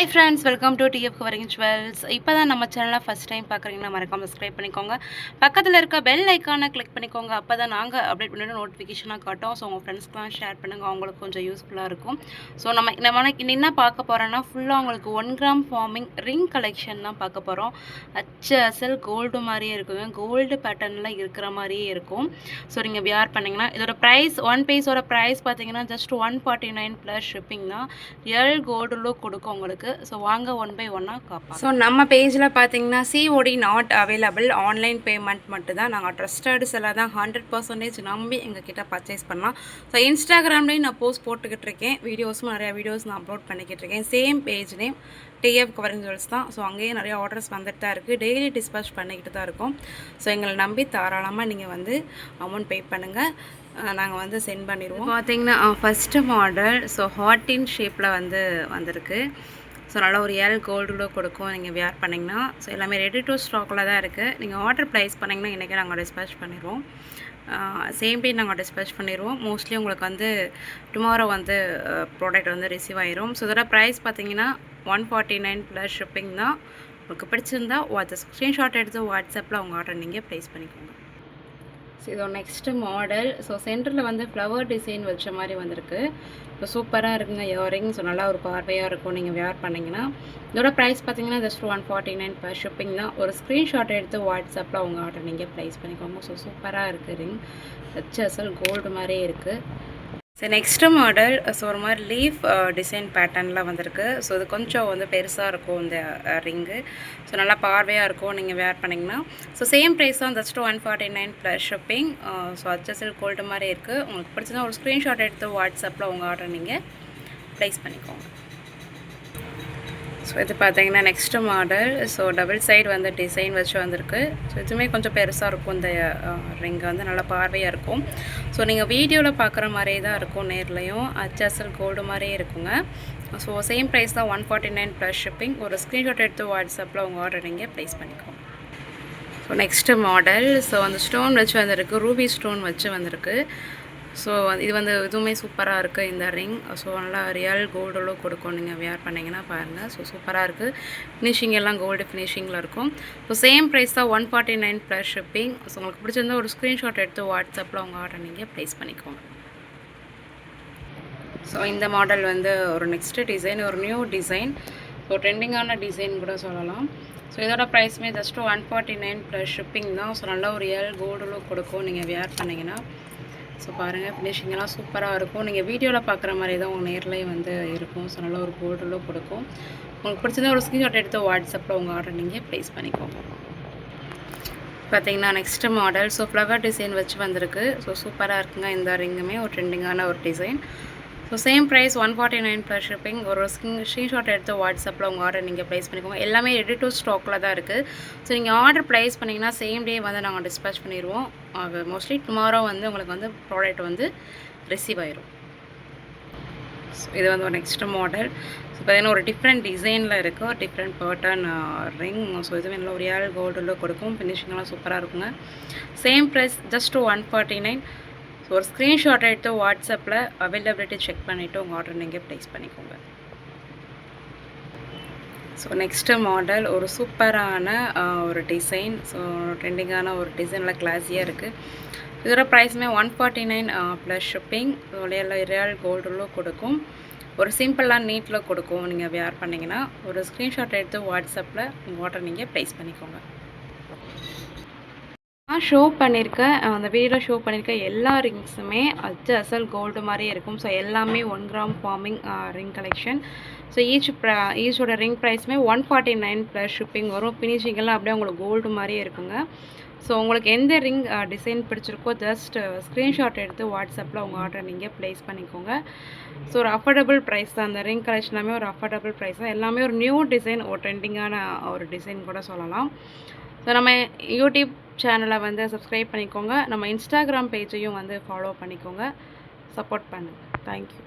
Hi friends welcome to TF covering jewels இப்போ தான் நம்ம சேனலை ஃபஸ்ட் டைம் பார்க்குறீங்கன்னா மறக்காம சப்ஸ்கிரைப் பண்ணிக்கோங்க. பக்கத்தில் இருக்க பெல் ஐக்கானை கிளிக் பண்ணிக்கோங்க. அப்போ தான் நாங்கள் அப்டேட் பண்ணிட்டு நோட்டிஃபிகேஷனாக காட்டும். ஸோ உங்கள் ஃப்ரெண்ட்ஸ்க்குலாம் ஷேர் பண்ணுங்கள் அவங்களுக்கு கொஞ்சம் யூஸ்ஃபுல்லாக இருக்கும். ஸோ நம்ம நம்ம என்ன பார்க்க போகிறோன்னா ஃபுல்லாக உங்களுக்கு one gram forming ring collection தான் பார்க்க போகிறோம் அச்சு அசல் கோல்டு மாதிரியே இருக்குங்க. கோல்டு பேட்டர்னில் இருக்கிற மாதிரியே இருக்கும். ஸோ நீங்கள் வியார் பண்ணிங்கன்னா இதோட ப்ரைஸ் ஒன் பீஸோட ப்ரைஸ் பார்த்தீங்கன்னா just one forty nine plus shipping தான். ரியல் கோல்டு லுக் கொடுக்கும் உங்களுக்கு. ஸோ வாங்க ஒன் பை ஒன்னாக காப்போம் ஸோ நம்ம பேஜில் பார்த்தீங்கன்னா COD not available online payment மட்டும் தான் நாங்கள் ட்ரஸ்டட் செல்லாக தான். ஹண்ட்ரட் பர்சன்டேஜ் நம்பி எங்கள் கிட்ட பர்ச்சேஸ் பண்ணலாம். ஸோ இன்ஸ்டாகிராம்லேயும் நான் போஸ்ட் போட்டுக்கிட்டு இருக்கேன். வீடியோஸும் நிறையா வீடியோஸ் நான் அப்லோட் பண்ணிக்கிட்டு இருக்கேன். Same page name TF covering jewels தான். ஸோ அங்கேயே நிறைய ஆர்டர்ஸ் வந்துட்டு தான் இருக்குது டெய்லி டிஸ்பேச் பண்ணிக்கிட்டு தான் இருக்கோம். ஸோ எங்களை நம்பி தாராளமாக நீங்கள் வந்து அமௌண்ட் பே பண்ணுங்கள் நாங்கள் வந்து சென்ட் பண்ணிடுவோம். பார்த்தீங்கன்னா ஃபஸ்ட்டு மாடல் ஸோ ஹார்டின் ஷேப்பில் வந்து வந்திருக்கு. ஸோ நல்ல ஒரு ஏழு கோல்டு கொடுக்கும் நீங்கள் வியர் பண்ணிங்கன்னா. ஸோ எல்லாமே ரெடி டு ஸ்டாக்கில் தான் இருக்குது நீங்கள் ஆர்டர் ப்ளேஸ் பண்ணிங்கன்னா இன்றைக்கி நாங்கள் டிஸ்பேச் பண்ணிடுவோம் சேம் டே நாங்கள் டிஸ்பேச் பண்ணிடுவோம் மோஸ்ட்லி உங்களுக்கு வந்து டுமாரோ வந்து ப்ராடக்ட் வந்து ரிசீவ் ஆயிரும். ஸோ இதோட ப்ரைஸ் பார்த்தீங்கன்னா one forty nine plus shipping தான். உங்களுக்கு பிடிச்சிருந்தா வாட்ஸ் ஸ்க்ரீன்ஷாட் எடுத்து வாட்ஸ்அப்பில் உங்கள் ஆர்டர் நீங்கள் ப்ளேஸ் பண்ணிக்கோங்க. ஸோ இதோட நெக்ஸ்ட்டு மாடல் ஸோ சென்டரில் வந்து ஃப்ளவர் டிசைன் வச்ச மாதிரி வந்திருக்கு. இப்போ சூப்பராக இருக்குங்க இயரிங் ஸோ நல்லா ஒரு பார்வையாக இருக்கும் நீங்கள் வேர் பண்ணிங்கன்னா. இதோட ப்ரைஸ் பார்த்தீங்கன்னா just one forty nine per shipping தான். ஒரு ஸ்க்ரீன்ஷாட் எடுத்து வாட்ஸ்அப்பில் உங்கள் ஆர்டர் நீங்கள் ப்ரைஸ் பண்ணிக்கோங்க. ஸோ சூப்பராக இருக்குது ரிங் ஹெச்எஸ்எல் கோல்டு மாதிரியே இருக்குது ஸோ நெக்ஸ்ட்டு மாடல் ஸோ ஒரு மாதிரி லீஃப் டிசைன் பேட்டர்னில் வந்திருக்கு. ஸோ இது கொஞ்சம் வந்து பெருசாக இருக்கும் இந்த uh, ரிங்கு ஸோ நல்லா பார்வையாக இருக்கும் நீங்கள் வேர் பண்ணிங்கன்னா. ஸோ சேம் ப்ரைஸ் தான் just one forty nine plus shipping so HSL gold மாதிரி இருக்குது உங்களுக்கு பிடிச்சதுன்னா ஒரு ஸ்க்ரீன்ஷாட் எடுத்து வாட்ஸ்அப்பில் உங்கள் ஆர்டர் நீங்கள் ப்ளேஸ் பண்ணிக்கோங்க. ஸோ இது பார்த்தீங்கன்னா next model so double side வந்து டிசைன் வச்சு வந்திருக்கு. ஸோ இதுவுமே கொஞ்சம் பெருசாக இருக்கும். இந்த ரிங் வந்து நல்லா பார்வையாக இருக்கும். ஸோ நீங்கள் வீடியோவில் பார்க்குற மாதிரியே தான் இருக்கும் நேர்லேயும். அச்சசல் கோல்டு மாதிரியே இருக்குங்க. ஸோ சேம் ப்ரைஸ் தான் one forty nine plus shipping ஒரு ஸ்க்ரீன்ஷாட் எடுத்து வாட்ஸ்அப்பில் உங்கள் ஆர்டர் நீங்கள் ப்ளேஸ் பண்ணிக்கோங்க. ஸோ நெக்ஸ்ட்டு மாடல் ஸோ அந்த ஸ்டோன் வச்சு வந்திருக்கு. ரூபி ஸ்டோன் வச்சு வந்திருக்கு. ஸோ இது வந்து இதுவுமே சூப்பராக இருக்குது இந்த ரிங். ஸோ நல்லா ரியல் கோல்டெல்லாம் கொடுக்கும். நீங்கள் வியர் பண்ணிங்கன்னா பாருங்கள் ஸோ சூப்பராக இருக்குது ஃபினிஷிங் எல்லாம் கோல்டு ஃபினிஷிங்கில் இருக்கும். ஸோ சேம் ப்ரைஸ் தான் one forty nine plus shipping so உங்களுக்கு பிடிச்சிருந்தா ஒரு ஸ்க்ரீன்ஷாட் எடுத்து வாட்ஸ்அப்பில் உங்கள் ஆர்டர் நீங்கள் ப்ளேஸ் பண்ணிக்கோங்க. ஸோ இந்த மாடல் வந்து ஒரு நெக்ஸ்ட்டு டிசைன் ஒரு நியூ டிசைன் ஸோ ட்ரெண்டிங்கான டிசைன் கூட சொல்லலாம். ஸோ இதோட ப்ரைஸுமே just one forty nine plus shipping தான். ஸோ நல்ல ஒரு ஏழு கோல்டு லுக் கொடுக்கும். நீங்கள் வியர் பண்ணிங்கன்னா. ஸோ பாருங்கள் ஃபினிஷிங்கெல்லாம் சூப்பராக இருக்கும். நீங்கள் வீடியோவில் பார்க்குற மாதிரி தான் உங்கள் நேர்லேயே வந்து இருக்கும். ஸோ நல்ல ஒரு கோல்டு கொடுக்கும். உங்களுக்கு பிடிச்சதா ஒரு ஸ்க்ரீன்ஷாட் எடுத்து வாட்ஸ்அப்பில் உங்கள் ஆர்டர் நீங்கள் ப்ளேஸ் பண்ணிக்கோங்க. பார்த்தீங்கன்னா next model so flower design வச்சு வந்திருக்கு. ஸோ சூப்பராக இருக்குங்க. இந்த ரிங்குமே ஒரு ட்ரெண்டிங்கான ஒரு design so same price one forty nine plus shipping ஒரு ஸ்க்ரீன் ஸ்க்ரீன்ஷாட் எடுத்து வாட்ஸ்அப்பில் உங்கள் ஆர்டர் நீங்கள் ப்ளேஸ் பண்ணிக்கோங்க. எல்லாமே ரெடி டு ஸ்டாக்கில் தான் இருக்குது ஸோ நீங்கள் ஆர்டர் ப்ளேஸ் பண்ணிங்கன்னா சேம் டே வந்து நாங்கள் டிஸ்பேச் பண்ணிடுவோம் அது மோஸ்ட்லி டுமாரோ வந்து உங்களுக்கு வந்து ப்ராடக்ட் வந்து ரிசீவ் ஆயிரும். ஸோ இது வந்து ஒரு நெக்ஸ்ட் மாடல் ஸோ பார்த்தீங்கன்னா ஒரு டிஃப்ரெண்ட் டிசைனில் இருக்குது ஒரு டிஃப்ரெண்ட் பேட்டர்ன் ரிங் ஸோ இதுவும் நல்ல ஒரு ஏழு கோல்டில் கொடுக்கும். ஃபினிஷிங்லாம் சூப்பராக இருக்குங்க. Same price just one forty nine so ஒரு ஸ்க்ரீன்ஷாட் எடுத்து வாட்ஸ்அப்பில் அவைலபிலிட்டி செக் பண்ணிவிட்டு உங்கள் ஆர்டர் நீங்கள் ப்ளேஸ் பண்ணிக்கோங்க. ஸோ நெக்ஸ்ட்டு மாடல் ஒரு சூப்பரான ஒரு டிசைன் ஸோ ட்ரெண்டிங்கான ஒரு டிசைனில் கிளாஸியாக இருக்குது இதோட ப்ரைஸுமே one forty nine plus shipping real கோல்டுலும் கொடுக்கும். ஒரு சிம்பிளாக நீட்டில் கொடுக்கும். நீங்கள் வேர் பண்ணிங்கன்னா ஒரு ஸ்க்ரீன்ஷாட் எடுத்து வாட்ஸ்அப்பில் உங்கள் ஆர்டர் நீங்கள் ப்ளேஸ் பண்ணிக்கோங்க. நான் ஷோ பண்ணியிருக்கேன் அந்த வீடியோவில் ஷோ பண்ணியிருக்க எல்லா ரிங்ஸுமே அச்சு அசல் கோல்டு மாதிரியே இருக்கும். ஸோ எல்லாமே one gram forming ring collection so each ப்ரா ஈச்சோட ring ப்ரைஸுமே one forty nine plus shipping வரும். ஃபினிஷிங்கெல்லாம் அப்படியே உங்களுக்கு கோல்டு மாதிரியே இருக்குங்க. ஸோ உங்களுக்கு எந்த ரிங் டிசைன் பிடிச்சிருக்கோ ஜஸ்ட் ஸ்க்ரீன்ஷாட் எடுத்து வாட்ஸ்அப்பில் உங்கள் ஆர்டர் நீங்கள் ப்ளேஸ் பண்ணிக்கோங்க. ஸோ ஒரு அஃபோர்டபுள் ப்ரைஸ் தான். அந்த ரிங் கலெக்ஷன் எல்லாமே ஒரு அஃபோர்டபுள் ப்ரைஸ் தான். எல்லாமே ஒரு நியூ டிசைன் ஒரு ட்ரெண்டிங்கான ஒரு டிசைன் கூட சொல்லலாம். ஸோ நம்ம யூடியூப் சேனலை வந்து சப்ஸ்கிரைப் பண்ணிக்கோங்க. நம்ம இன்ஸ்டாகிராம் பேஜையும் வந்து ஃபாலோ பண்ணிக்கோங்க. சப்போர்ட் பண்ணுங்கள் தேங்க்யூ